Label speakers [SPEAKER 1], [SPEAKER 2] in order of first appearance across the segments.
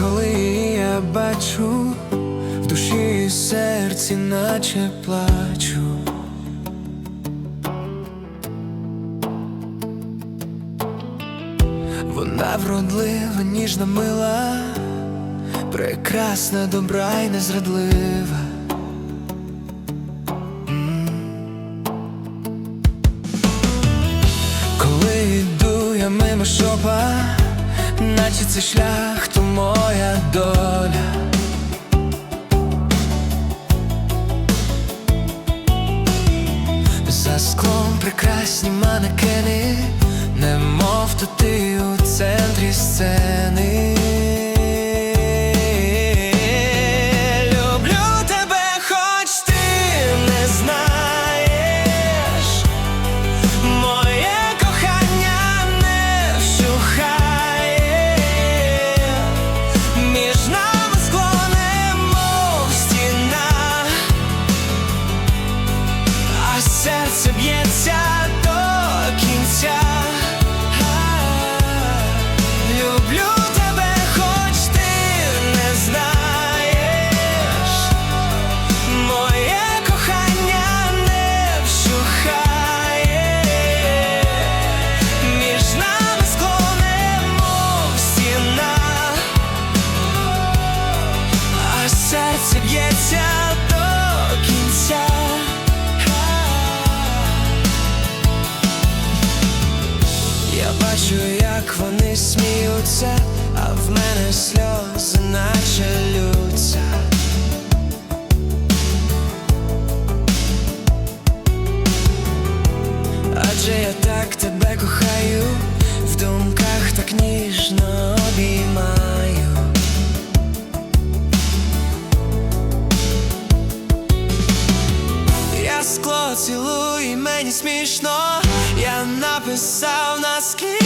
[SPEAKER 1] коли я бачу, в душі і серці, наче плачу. Вона вродлива, ніжна мила, прекрасна, добра і незрадлива. Коли йду я мимо шопа, наче це шлях моя доля. За склом прекрасні манекени, немов то ти у центрі сцени. Скло мені смішно. Я написав так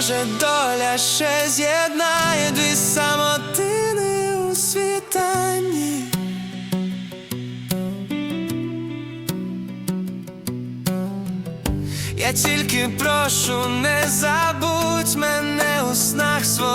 [SPEAKER 1] може доля ще з'єднає дві самотини у світанні. Я тільки прошу, не забудь мене у снах своїх.